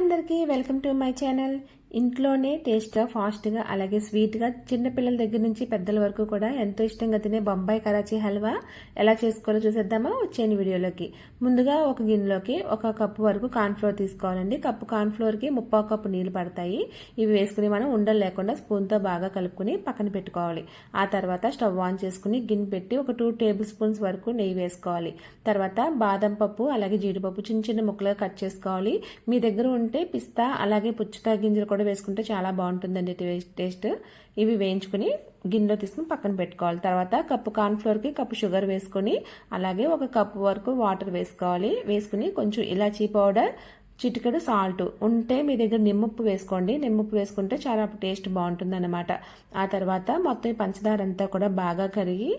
అందరికీ welcome to my channel. ఇంట్లోనే టేస్ట్గా ఫాస్ట్గా అలాగే స్వీట్గా చిన్నపిల్లల దగ్గర నుంచి పెద్దల వరకు కూడా ఎంతో ఇష్టంగా తినే బొంబాయి కరాచీ హల్వా ఎలా చేసుకోవాలో చూసేద్దామా? వచ్చేని వీడియోలోకి. ముందుగా ఒక గిన్నెలోకి ఒక కప్పు వరకు కార్న్ఫ్లోర్ తీసుకోవాలండి. కప్పు కార్న్ఫ్లోర్కి ముప్పావు కప్పు నీళ్ళు పడతాయి. ఇవి వేసుకుని మనం ఉండలు లేకుండా స్పూన్తో బాగా కలుపుకుని పక్కన పెట్టుకోవాలి. ఆ తర్వాత స్టవ్ ఆన్ చేసుకుని గిన్నె పెట్టి ఒక టూ టేబుల్ స్పూన్స్ వరకు నెయ్యి వేసుకోవాలి. తర్వాత బాదం పప్పు అలాగే జీడిపప్పు చిన్న చిన్న ముక్కలుగా కట్ చేసుకోవాలి. మీ దగ్గర ఉంటే పిస్తా అలాగే పుచ్చకాయ గింజలు కూడా వేసుకుంటే చాలా బాగుంటుందండి టేస్ట్. ఇవి వేయించుకుని గిన్నెలో తీసుకుని పక్కన పెట్టుకోవాలి. తర్వాత కప్పు కార్న్ఫ్లోర్కి కప్పు షుగర్ వేసుకొని అలాగే ఒక కప్పు వరకు వాటర్ వేసుకోవాలి. వేసుకుని కొంచెం ఇలాచీ పౌడర్ చిటికెడు సాల్ట్. ఉంటే మీ దగ్గర నిమ్మప్పు వేసుకోండి. నిమ్మప్పు వేసుకుంటే చాలా టేస్ట్ బాగుంటుంది అనమాట ఆ తర్వాత మొత్తం పంచదార అంతా కూడా బాగా కరిగి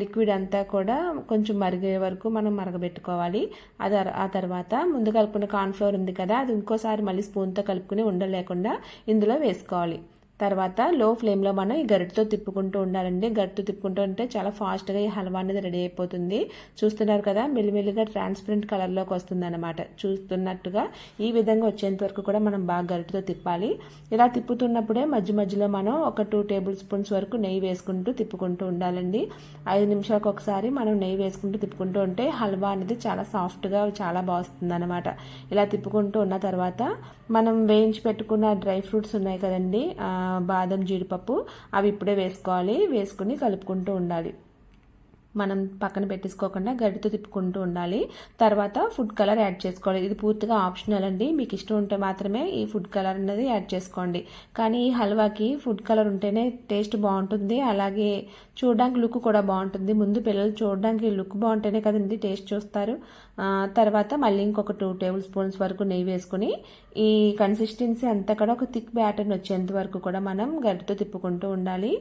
లిక్విడ్ అంతా కూడా కొంచెం మరిగే వరకు మనం మరగబెట్టుకోవాలి. అది ఆ తర్వాత ముందు కలుపుకున్న కార్న్ఫ్లోర్ ఉంది కదా అది ఇంకోసారి మళ్ళీ స్పూన్తో కలుపుకుని ఉండలేకుండా ఇందులో వేసుకోవాలి. తర్వాత లో ఫ్లేమ్లో మనం ఈ గరిటతో తిప్పుకుంటూ ఉండాలండి. గరిటతో తిప్పుకుంటూ ఉంటే చాలా ఫాస్ట్గా ఈ హల్వా అనేది రెడీ అయిపోతుంది. చూస్తున్నారు కదా మెల్లిమెల్లిగా ట్రాన్స్పరెంట్ కలర్లోకి వస్తుంది అనమాట చూస్తున్నట్టుగా ఈ విధంగా వచ్చేంత వరకు కూడా మనం బాగా గరిటతో తిప్పాలి. ఇలా తిప్పుతున్నప్పుడే మధ్య మధ్యలో మనం ఒక టూ టేబుల్ స్పూన్స్ వరకు నెయ్యి వేసుకుంటూ తిప్పుకుంటూ ఉండాలండి. ఐదు నిమిషాలకు ఒకసారి మనం నెయ్యి వేసుకుంటూ తిప్పుకుంటూ ఉంటే హల్వా అనేది చాలా సాఫ్ట్గా చాలా బాగుస్తుంది అనమాట ఇలా తిప్పుకుంటూ ఉన్న తర్వాత మనం వేయించి పెట్టుకున్న డ్రై ఫ్రూట్స్ ఉన్నాయి కదండి బాదం జీడిపప్పు అవి ఇప్పుడే వేసుకోవాలి వేసుకుని కలుపుకుంటూ ఉండాలి. మనం పక్కన పెట్టేసుకోకుండా గడ్డితో తిప్పుకుంటూ ఉండాలి. తర్వాత ఫుడ్ కలర్ యాడ్ చేసుకోవాలి. ఇది పూర్తిగా ఆప్షనల్ అండి. మీకు ఇష్టం ఉంటే మాత్రమే ఈ ఫుడ్ కలర్ అనేది యాడ్ చేసుకోండి. కానీ ఈ హల్వాకి ఫుడ్ కలర్ ఉంటేనే టేస్ట్ బాగుంటుంది. అలాగే చూడడానికి లుక్ కూడా బాగుంటుంది. ముందు పిల్లలు చూడడానికి లుక్ బాగుంటేనే కదండి టేస్ట్ చూస్తారు. తర్వాత మళ్ళీ ఇంకొక టూ టేబుల్ స్పూన్స్ వరకు నెయ్యి వేసుకుని ఈ కన్సిస్టెన్సీ అంతా కూడా ఒక థిక్ బ్యాటర్న్ వచ్చేంత వరకు కూడా మనం గడ్డితో తిప్పుకుంటూ ఉండాలి.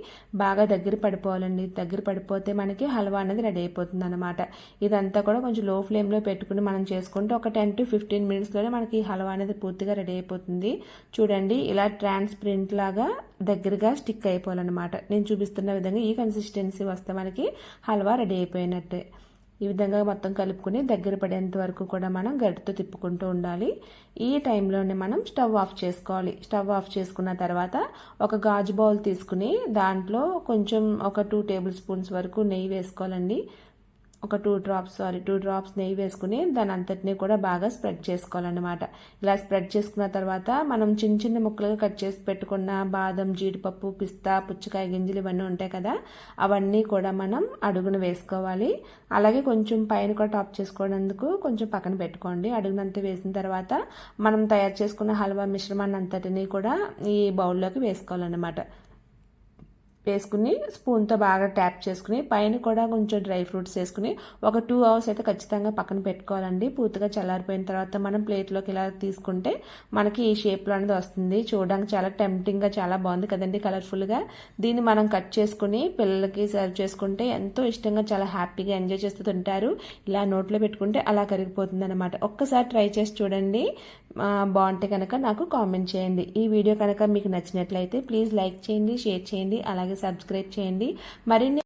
బాగా దగ్గర పడిపోవాలండి. దగ్గర పడిపోతే మనకి హల్వా అనేది రెడీ అయిపోతుంది అనమాట ఇదంతా కూడా కొంచెం లో ఫ్లేమ్లో పెట్టుకుని మనం చేసుకుంటే ఒక టెన్ టు ఫిఫ్టీన్ మినిట్స్లోనే మనకి హల్వా అనేది పూర్తిగా రెడీ అయిపోతుంది. చూడండి ఇలా ట్రాన్స్పరెంట్ లాగా దగ్గరగా స్టిక్ అయిపోవాలన్నమాట. నేను చూపిస్తున్న విధంగా ఈ కన్సిస్టెన్సీ వస్తే మనకి హల్వా రెడీ అయిపోయినట్టే. ఈ విధంగా మొత్తం కలుపుకొని దగ్గర పడేంత వరకు కూడా మనం గరిటతో తిప్పుకుంటూ ఉండాలి. ఈ టైంలోనే మనం స్టవ్ ఆఫ్ చేసుకోవాలి. స్టవ్ ఆఫ్ చేసుకున్న తర్వాత ఒక గాజు బౌల్ తీసుకుని దాంట్లో కొంచెం ఒక టూ టేబుల్ స్పూన్స్ వరకు నెయ్యి వేసుకోవాలండి. ఒక two drops sorry two drops నెయ్యి వేసుకుని దాని అంతటినీ కూడా బాగా స్ప్రెడ్ చేసుకోవాలన్నమాట. ఇలా స్ప్రెడ్ చేసుకున్న తర్వాత మనం చిన్న చిన్న ముక్కలుగా కట్ చేసి పెట్టుకున్న బాదం జీడిపప్పు పిస్తా పుచ్చకాయ గింజలు ఇవన్నీ ఉంటాయి కదా అవన్నీ కూడా మనం అడుగున వేసుకోవాలి. అలాగే కొంచెం పైన కూడా టాప్ చేసుకోవడానికి కొంచెం పక్కన పెట్టుకోండి. అడుగునంతా వేసిన తర్వాత మనం తయారు చేసుకున్న హల్వా మిశ్రమాన్ని అంతటినీ కూడా ఈ బౌల్లోకి వేసుకోవాలన్నమాట. వేసుకుని స్పూన్తో బాగా ట్యాప్ చేసుకుని పైన కూడా కొంచెం డ్రై ఫ్రూట్స్ వేసుకుని ఒక టూ అవర్స్ అయితే ఖచ్చితంగా పక్కన పెట్టుకోవాలండి. పూర్తిగా చల్లారిపోయిన తర్వాత మనం ప్లేట్లోకి ఇలా తీసుకుంటే మనకి ఈ షేప్లో అనేది వస్తుంది. చూడడానికి చాలా టెంప్టింగ్గా చాలా బాగుంది కదండి కలర్ఫుల్గా దీన్ని మనం కట్ చేసుకుని పిల్లలకి సర్వ్ చేసుకుంటే ఎంతో ఇష్టంగా చాలా హ్యాపీగా ఎంజాయ్ చేస్తూ తింటారు. ఇలా నోట్లో పెట్టుకుంటే అలా కరిగిపోతుంది అనమాట ఒక్కసారి ట్రై చేసి చూడండి. బాగుంటే కనుక నాకు కామెంట్ చేయండి. ఈ వీడియో కనుక మీకు నచ్చినట్లయితే ప్లీజ్ లైక్ చేయండి షేర్ చేయండి. అలాగే అలాగే సబ్స్క్రైబ్ చేయండి. మరిన్ని